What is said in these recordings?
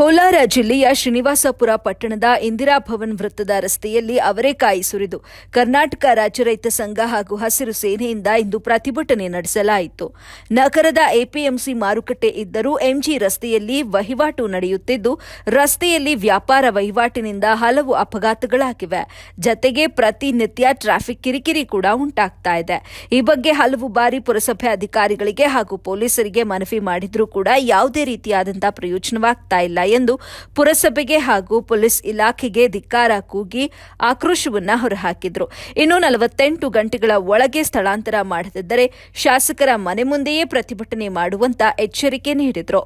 ಕೋಲಾರ ಜಿಲ್ಲೆಯ ಶ್ರೀನಿವಾಸಪುರ ಪಟ್ಟಣದ ಇಂದಿರಾ ಭವನ್ ವೃತ್ತದ ರಸ್ತೆಯಲ್ಲಿ ಅವರೇಕಾಯಿ ಸುರಿದು ಕರ್ನಾಟಕ ರಾಜ್ಯ ರೈತ ಸಂಘ ಹಾಗೂ ಹಸಿರು ಸೇನೆಯಿಂದ ಇಂದು ಪ್ರತಿಭಟನೆ ನಡೆಸಲಾಯಿತು. ನಗರದ ಎಪಿಎಂಸಿ ಮಾರುಕಟ್ಟೆ ಇದ್ದರೂ ಎಂಜಿ ರಸ್ತೆಯಲ್ಲಿ ವಹಿವಾಟು ನಡೆಯುತ್ತಿದ್ದು, ರಸ್ತೆಯಲ್ಲಿ ವ್ಯಾಪಾರ ವಹಿವಾಟಿನಿಂದ ಹಲವು ಅಪಘಾತಗಳಾಗಿವೆ. ಜತೆಗೆ ಪ್ರತಿನಿತ್ಯ ಟ್ರಾಫಿಕ್ ಕಿರಿಕಿರಿ ಕೂಡ ಉಂಟಾಗ್ತಾ ಇದೆ. ಈ ಬಗ್ಗೆ ಹಲವು ಬಾರಿ ಪುರಸಭೆ ಅಧಿಕಾರಿಗಳಿಗೆ ಹಾಗೂ ಪೊಲೀಸರಿಗೆ ಮನವಿ ಮಾಡಿದರೂ ಕೂಡ ಯಾವುದೇ ರೀತಿಯಾದಂತಹ ಪ್ರಯೋಜನವಾಗ್ತಾ ಇಲ್ಲ. ಎಂದು ಪುರಸಭೆಗೆ ಹಾಗೂ ಪೊಲೀಸ್ ಇಲಾಖೆಗೆ ಧಿಕ್ಕಾರ ಕೂಗಿ ಆಕ್ರೋಶವನ್ನ ಹೊರಹಾಕಿದ್ರು. ಇನ್ನು ನಲವತ್ತೆಂಟು ಗಂಟೆಗಳ ಒಳಗೆ ಸ್ಥಳಾಂತರ ಮಾಡದಿದ್ದರೆ ಶಾಸಕರ ಮನೆ ಮುಂದೆಯೇ ಪ್ರತಿಭಟನೆ ಮಾಡುವಂತ ಎಚ್ಚರಿಕೆ ನೀಡಿದ್ರು.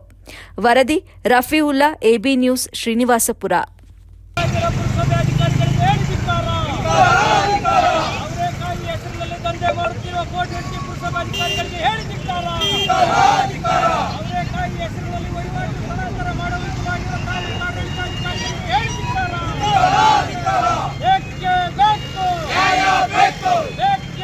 ವರದಿ ರಫೀವುಲ್ಲಾ, ಎಬಿ ನ್ಯೂಸ್, ಶ್ರೀನಿವಾಸಪುರ ರಾಜ್ಯದ ಪುರಸಭೆ ಅಧಿಕಾರಿಗಳಿಗೆ ಹೇಳಿಸಿದ್ದಾರ ಅವರೇಕಾಯಿ ಹೆಸರಿನಲ್ಲಿ ದಂಧೆ ಮಾಡುತ್ತಿರುವ ಕೋಟಿ ಪುರಸಭೆ ಅಧಿಕಾರಿಗಳಿಗೆ ಹೇಳಿಸಿದ್ದಾರ ಅವರೇಕಾಯಿ ಹೆಸರಿನಲ್ಲಿ ವಹಿವಾಟು ಸ್ಥಳಾಂತರ ಮಾಡುವ ವಿಷಯವಾಗಿರುವ ತಾಲೂಕು ಆಡಳಿತಾಧಿಕಾರಿಗಳಿಗೆ ಹೇಳಿಸಿದ್ದಾರ ಏಕೆ ಬೇಕು ಏಕೆ ಇಲ್ಲಿವರೆಗೂ ಹೋರಾಟ ಇಲ್ಲಿವರೆಗೂ ಹೋರಾಟ ಬೇಕೇ ಬೇಕು ಬೇಕೇ ಬೇಕು ಬೇಕೇ ಬೇಕು ಎಲ್ಲಿವರೆಗೂ ಹೋರಾಟ ಎಲ್ಲಿವರೆಗೂ ಹೋರಾಟ ಸೂಕ್ತದಲ್ಲಿ ಅವರೇಕಾಯಿ ಸ್ಥಳಾಂತರ ಬೇಕು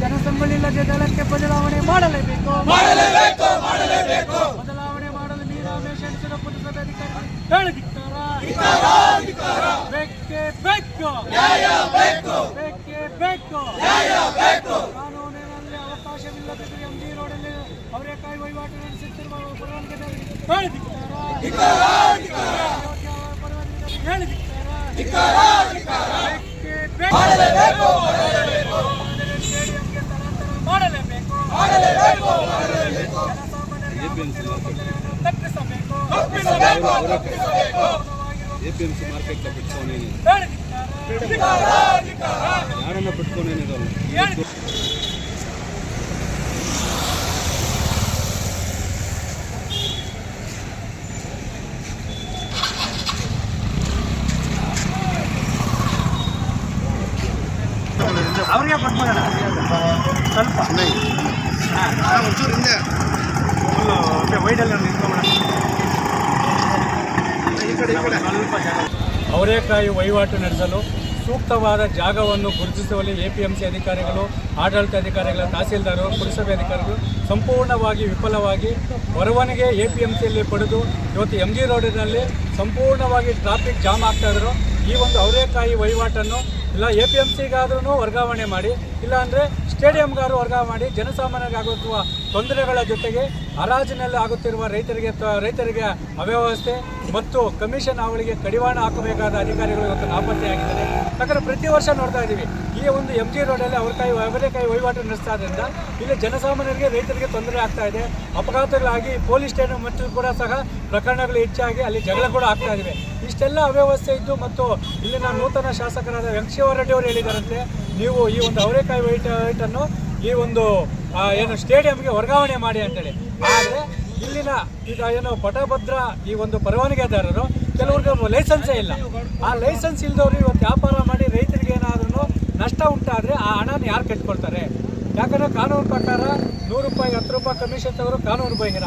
ಜನಸಂಬಳಿಲ್ಲದೆ ದಳಕ್ಕೆ ಬದಲಾವಣೆ ಮಾಡಲೇಬೇಕು. ಮಾಡಲೇಬೇಕು ಮಾಡಲೇಬೇಕು. ಬದಲಾವಣೆ ಮಾಡಲು ನೀರಾಮೇಶ ಎಣಿಸಿದ ಪುರಸಭೆ ಅಧಿಕಾರಿ ಬೇಕೇ ಬೇಕು. ಬೇಕೇ. ಬೇಕು ಕಾನೂನಿನಲ್ಲಿ ಅವಕಾಶವಿಲ್ಲದ ಎಂಜಿ ರೋಡಲ್ಲಿ ಅವರೇಕಾಯಿ ವಹಿವಾಟು ನಡೆಸುತ್ತಿರುವ ಪರವಾನಗಿ ಹೇಳಿದಿದ್ದಾರ ತಪ್ಪಿಸಬೇಕು ಎಪಿಎಂಸಿ ಮಾರ್ಕೆಟ್ ಬಿಟ್ಕೊಂಡೇನೆ ಹೇಳಿದಿದ್ದಾರೆ ಯಾರನ್ನ ಬಿಟ್ಕೊಂಡೇನಿದಲ್ಲ ಹೇಳಿ ಅವ್ರಿಗೆ ಕೊಟ್ಬಿಡೋಣ ಸ್ವಲ್ಪ ಒಂಚೂರು ಹಿಂದೆ ಅವರೇಕಾಯಿ ವಹಿವಾಟು ನಡೆಸಲು ಸೂಕ್ತವಾದ ಜಾಗವನ್ನು ಗುರುತಿಸುವಲ್ಲಿ ಎ ಪಿ ಅಧಿಕಾರಿಗಳು, ಆಡಳಿತ ಅಧಿಕಾರಿಗಳು ತಹಸೀಲ್ದಾರರು, ಪುರಸಭೆ ಅಧಿಕಾರಿಗಳು ಸಂಪೂರ್ಣವಾಗಿ ವಿಫಲವಾಗಿ ಹೊರವಣಿಗೆ ಸಿಯಲ್ಲಿ ಪಡೆದು ಇವತ್ತು ಎಂ ಜಿ ರೋಡಿನಲ್ಲಿ ಸಂಪೂರ್ಣವಾಗಿ ಟ್ರಾಫಿಕ್ ಜಾಮ್ ಆಗ್ತಾ ಇದ್ರು ಈ ಒಂದು ಅವರೇಕಾಯಿ ವಹಿವಾಟನ್ನು ಇಲ್ಲ, ಎ ಪಿ ಎಂ ಸಿಗಾದ್ರೂ ವರ್ಗಾವಣೆ ಮಾಡಿ, ಇಲ್ಲಾಂದರೆ ಸ್ಟೇಡಿಯಂಗಾದ್ರು ವರ್ಗಾವಣೆ ಮಾಡಿ, ಜನಸಾಮಾನ್ಯರಿಗಾಗುತ್ತಿರುವ ತೊಂದರೆಗಳ ಜೊತೆಗೆ ಹರಾಜಿನಲ್ಲಿ ಆಗುತ್ತಿರುವ ರೈತರಿಗೆ ರೈತರಿಗೆ ಅವ್ಯವಸ್ಥೆ ಮತ್ತು ಕಮಿಷನ್ ಅವಳಿಗೆ ಕಡಿವಾಣ ಹಾಕಬೇಕಾದ ಅಧಿಕಾರಿಗಳು ಇವತ್ತು ನಾಪತ್ತೆಯಾಗಿದ್ದಾರೆ ಯಾಕಂದರೆ ಪ್ರತಿ ವರ್ಷ ನೋಡ್ತಾ ಇದ್ದೀವಿ, ಈ ಒಂದು ಎಂ ಜಿ ರೋಡಲ್ಲಿ ಕೈ ಅವರೇಕಾಯಿ ವಹಿವಾಟು ನಡೆಸ್ತಾ ಇದ್ರಿಂದ ಇಲ್ಲಿ ಜನಸಾಮಾನ್ಯರಿಗೆ ರೈತರಿಗೆ ತೊಂದರೆ ಆಗ್ತಾ ಇದೆ. ಅಪಘಾತಗಳಾಗಿ ಪೊಲೀಸ್ ಸ್ಟೇಷನ್ ಮತ್ತು ಕೂಡ ಸಹ ಪ್ರಕರಣಗಳು ಹೆಚ್ಚಾಗಿ ಅಲ್ಲಿ ಜಗಳ ಕೂಡ ಆಗ್ತಾ ಇದೆ ಇಷ್ಟೆಲ್ಲ ಅವ್ಯವಸ್ಥೆ ಇದ್ದು ಮತ್ತು ಇಲ್ಲಿನ ನೂತನ ಶಾಸಕರಾದ ವೆಂಕಟೇಶ್ವರ ರೆಡ್ಡಿ ಅವರು ಹೇಳಿದಾರಂತೆ. ನೀವು ಈ ಒಂದು ಅವರೇಕಾಯಿ ವೈಟ್ ವೈಟನ್ನು ಈ ಒಂದು ಏನು ಸ್ಟೇಡಿಯಂಗೆ ವರ್ಗಾವಣೆ ಮಾಡಿ ಅಂತೇಳಿ. ಆದರೆ ಇಲ್ಲಿನ ಈಗ ಏನು ಪಟಭದ್ರ ಈ ಒಂದು ಪರವಾನಗಿದಾರರು ಕೆಲವ್ರಿಗೆ ಲೈಸೆನ್ಸೇ ಇಲ್ಲ. ಆ ಲೈಸೆನ್ಸ್ ಇಲ್ಲದವರು ಇವತ್ತು ವ್ಯಾಪಾರ ಮಾಡಿ ರೈತರಿಗೆ ಏನಾದ್ರೂ ನಷ್ಟ ಉಂಟಾದರೆ ಆ ಹಣನ ಯಾರು ಕಟ್ಕೊಳ್ತಾರೆ? ಯಾಕಂದರೆ ಕಾನೂನು ಪ್ರಕಾರ ನೂರು ರೂಪಾಯಿ, ಹತ್ತು ರೂಪಾಯಿ ಕಮಿಷನ್ ತಗೋರು ಕಾನೂನು ಬಹಿರ.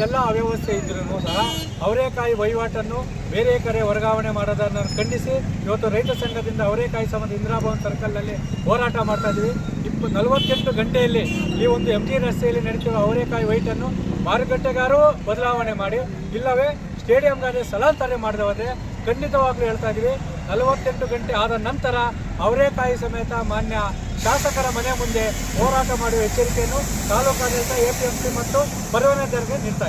ಇಷ್ಟೆಲ್ಲ ಅವ್ಯವಸ್ಥೆ ಇದ್ರೂ ಸಹ ಅವರೇಕಾಯಿ ವಹಿವಾಟನ್ನು ಬೇರೆ ಕಡೆ ವರ್ಗಾವಣೆ ಮಾಡೋದನ್ನು ಖಂಡಿಸಿ ಇವತ್ತು ರೈತ ಸಂಘದಿಂದ ಅವರೇಕಾಯಿ ಸಂಬಂಧ ಇಂದಿರಾಭವನ್ ಸರ್ಕಲ್ನಲ್ಲಿ ಹೋರಾಟ ಮಾಡ್ತಾ ಇದ್ದೀವಿ. ಇಪ್ಪ ನಲವತ್ತೆಂಟು ಗಂಟೆಯಲ್ಲಿ ಈ ಒಂದು ಎಂ ಜಿ ರಸ್ತೆಯಲ್ಲಿ ನಡೀತಿರುವ ಅವರೇಕಾಯಿ ವೈಟನ್ನು ಮಾರುಕಟ್ಟೆಗಾರು ಬದಲಾವಣೆ ಮಾಡಿ, ಇಲ್ಲವೇ ಸ್ಟೇಡಿಯಂಗಾದರೆ ಸ್ಥಳಾಂತರ ಮಾಡಿದವರೆ ಹೋದರೆ ಖಂಡಿತವಾಗ್ಲೂ ಹೇಳ್ತಾ ಇದ್ದೀವಿ. ನಲವತ್ತೆಂಟು ಗಂಟೆ ಆದ ನಂತರ ಅವರೇಕಾಯಿ ಸಮೇತ ಮಾನ್ಯ ಶಾಸಕರ ಮನೆ ಮುಂದೆ ಹೋರಾಟ ಮಾಡುವ ಎಚ್ಚರಿಕೆಯನ್ನು ತಾಲೂಕಾಡಳಿತ ಸಿ ಮತ್ತು ಪರವಾನಗಿದಾರರಿಗೆ ನೀಡ್ತಾ ಇದೆ